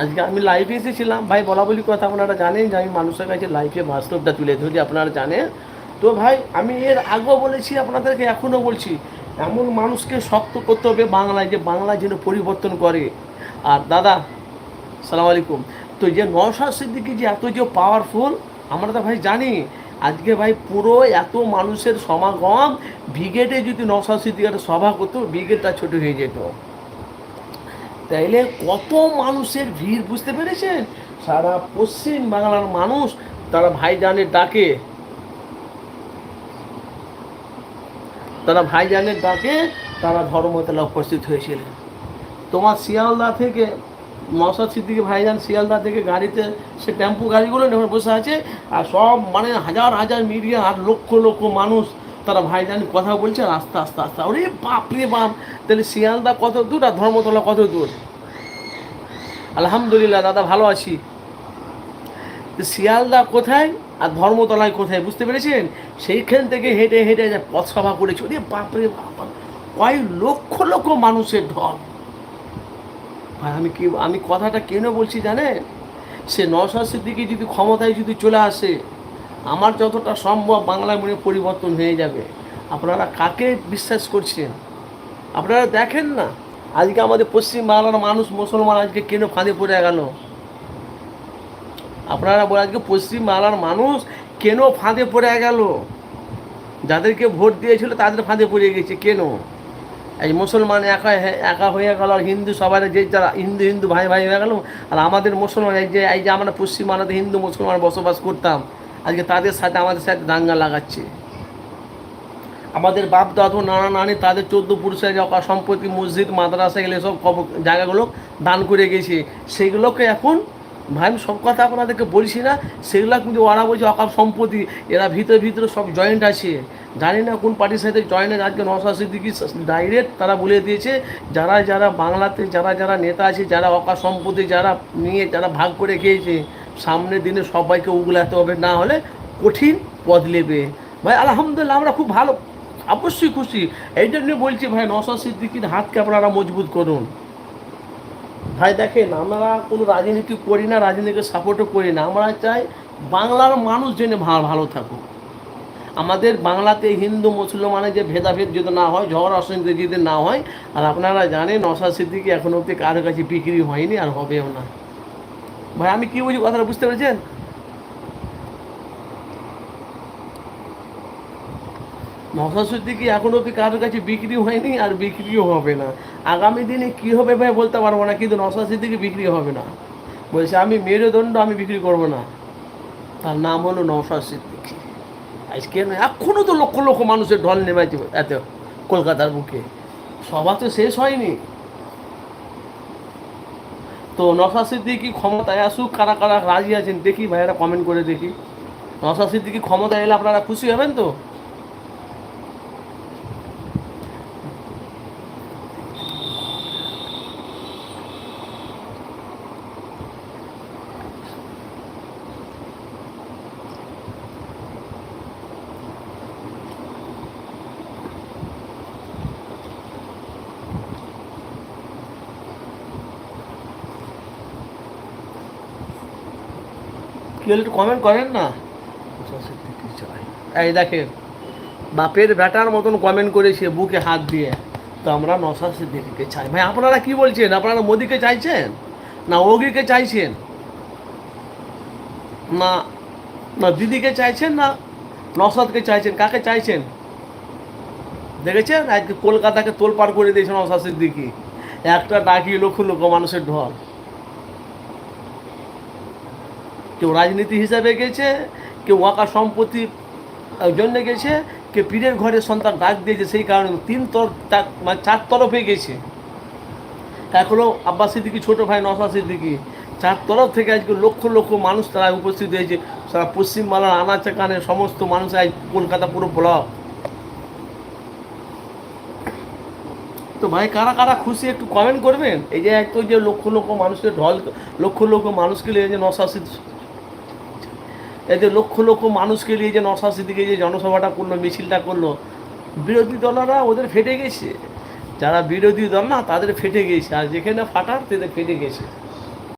আজকে আমি লাইভে এসেছিলাম। ভাই, বলা বলি কথা, আপনারা জানেন যে আমি মানুষের কাছে লাইভে বাস্তবটা তুলে ধরি, আপনারা জানেন। তো ভাই, আমি এর আগেও বলেছি, আপনাদেরকে এখনও বলছি, এমন মানুষকে শক্ত করতে হবে বাংলায়, যে বাংলা যেন পরিবর্তন করে। আর দাদা, সালাম আলাইকুম। তো যে নশা সিদ্দিকি যে এত যে পাওয়ারফুল আমরা তো ভাই জানি, আজকে ভাই পুরো এত মানুষের সমাগম, ব্রিগেডে যদি নশা সিদ্দিকি একটা সভা করতো, ব্রিগেডটা ছোট হয়ে যেত। তাইলে কত মানুষের ভিড়, বুঝতে পেরেছেন? সারা পশ্চিম বাংলার মানুষ তারা ভাইজানের ডাকে। তারা ভাইজানের ডাকে, তারা ধর্মতলা উপস্থিত হয়েছিলেন। তোমার শিয়ালদা থেকে নসাদ সিদ্দিকি ভাইজান শিয়ালদা থেকে গাড়িতে, সে টেম্পু গাড়িগুলো নেমে বসে আছে, আর সব মানে হাজার হাজার মিডিয়া আর লক্ষ লক্ষ মানুষ তারা ভাই ভাইজান কথা বলছে আর আস্তে আস্তে আস্তে। ওরে বাপ রে বাপ, তাহলে শিয়ালদা কত দূর আর ধর্মতলা কত দূর? আলহামদুলিল্লাহ, দাদা ভালো আছি। শিয়ালদা কোথায় আর ধর্মতলায় কোথায়, বুঝতে পেরেছেন? সেইখান থেকে হেঁটে হেঁটে যে পথসভা করেছে, ওরে বাপরে বাপ, কয় লক্ষ লক্ষ মানুষের ঢল। ভাই, আমি কি, আমি কথাটা কেন বলছি জানেন? সে নশাসের দিকে যদি ক্ষমতায় যদি চলে আসে আমার যতটা সম্ভব বাংলায় মনে পরিবর্তন হয়ে যাবে। আপনারা কাকে বিশ্বাস করছেন? আপনারা দেখেন না? আজকে আমাদের পশ্চিম বাংলার মানুষ, মুসলমান আজকে কেন ফাঁদে পড়ে গেল? আপনারা বলে আজকে পশ্চিম বাংলার মানুষ কেন ফাঁদে পড়ে গেল? যাদেরকে ভোট দিয়েছিল তাদের ফাঁদে পড়ে গেছে কেন? এই মুসলমান একা একা হয়ে গেল, আর হিন্দু সবাই যে যারা হিন্দু হিন্দু ভাই ভাই হয়ে গেল, আর আমাদের মুসলমান, এই যে এই যে আমরা পশ্চিম বাংলাতে হিন্দু, মুসলমান বসবাস করতাম আজকে তাদের সাথে আমাদের সাথে দাঙ্গা লাগাচ্ছে। আমাদের বাপ দাদু নানা নানি, তাদের চোদ্দ পুরুষের যে অকা সম্পত্তি, মসজিদ, মাদ্রাসা, এগুলো সব জায়গাগুলো দান করে গেছে। সেগুলোকে এখন, ভাই, আমি সব কথা আপনাদেরকে বলছি না, সেগুলো কিন্তু ওরা বলছে অকাপ সম্পত্তি, এরা ভিতরে ভিতরে সব জয়েন্ট আছে। জানি না কোন পার্টির সাথে জয়েন্ট আছে, আজকে নশা সিদ্দিকি ডাইরেক্ট তারা বলে দিয়েছে, যারা যারা বাংলাতে, যারা যারা নেতা আছে, যারা অকা সম্পত্তি, যারা নিয়ে, যারা ভাগ করে খেয়েছে সামনের দিনে সবাইকে উগলাতে হবে, না হলে কঠিন পদ নেবে। ভাই, আলহামদুলিল্লাহ, আমরা খুব ভালো, অবশ্যই খুশি। এই জন্য বলছি, ভাই নশা সিদ্দিকির হাতকে আপনারা মজবুত করুন। ভাই, দেখেন, আমরা কোনো রাজনীতি করি না, রাজনীতিকে সাপোর্টও করি না। আমরা চাই বাংলার মানুষ যেন ভালো থাকুক। আমাদের বাংলাতে হিন্দু মুসলমানের যে ভেদাভেদ যদি না হয় ঝড় অশান্তি যদি না হয়, আর আপনারা জানেন নশা সিদ্দিকি এখন অব্দি কারোর কাছে বিক্রি হয়নি আর হবেও না। ভাই, আমি কি বলছি কথাটা বুঝতে পেরেছেন? নশাশুদ্ধি কি এখন অব্দি কারোর কাছে বিক্রি হয়নি আর বিক্রিও হবে না? আগামী দিনে কি হবে ভাই বলতে পারব না, কিন্তু নশাশুদ্দিকে বিক্রি হবে না? বলছে, আমি মেরুদণ্ড, আমি বিক্রি করব না। তার নাম হলো নশা সিদ্দিকি আজকে এখনও তো লক্ষ লক্ষ মানুষের ঢল নেমেছে এত, কলকাতার বুকে। সভা তো শেষ হয়নি। তো নশা সিদ্দিকি ক্ষমতায় আসুক, কারা কারা রাজি আছেন দেখি, ভাইয়েরা কমেন্ট করে দেখি। নশা সিদ্দিকি ক্ষমতায় এলে আপনারা খুশি হবেন তো? কেউ একটু কমেন্ট করেন না? এই দেখেন, বাপের বেটার মতন কমেন্ট করেছে বুকে হাত দিয়ে। তো আমরা নশা সিদ্দিকিকে চাই। ভাই, আপনারা কি বলছেন? আপনারা মোদিকে চাইছেন? না ওগিকে চাইছেন? না না দিদিকে চাইছেন না নসাদকে চাইছেন? কাকে চাইছেন? দেখেছেন? আজকে কলকাতাকে তোলপাড় করে দিয়েছেন নশা সিদ্দিকি। একটা ডাকি লক্ষ লক্ষ মানুষের ঢল। কেউ রাজনীতি হিসাবে গেছে, কেউ ওয়াকা সম্পত্তি জন্য গেছে, কেউ পীরের ঘরে সন্তান ডাক দিয়েছে, সেই কারণে তিন তর চার- মানে চার তরফে গেছে। হলো আব্বাস সিদ্দিকি, ছোটো ভাই নসা সিদ্দিকি, চার তরফ থেকে আজকে লক্ষ লক্ষ মানুষ তারা উপস্থিত হয়েছে। সারা পশ্চিমবাংলার আনাচে কানে সমস্ত মানুষ আজ কলকাতা পুরো ব্লক। তো ভাই, কারা কারা খুশি একটু কমেন্ট করবেন? এই যে এক তো যে লক্ষ লক্ষ মানুষের ঢল, লক্ষ লক্ষ মানুষকে নিয়ে যে নশা যে লক্ষ লক্ষ মানুষকে নিয়ে যে নশা দিকে যে জনসভাটা করল, মিছিলটা করল, বিরোধী দলরা ওদের ফেটে গেছে। যারা বিরোধী দল না, তাদের ফেটে গেছে। আর যেখানে ফাটার, তাদের ফেটে গেছে।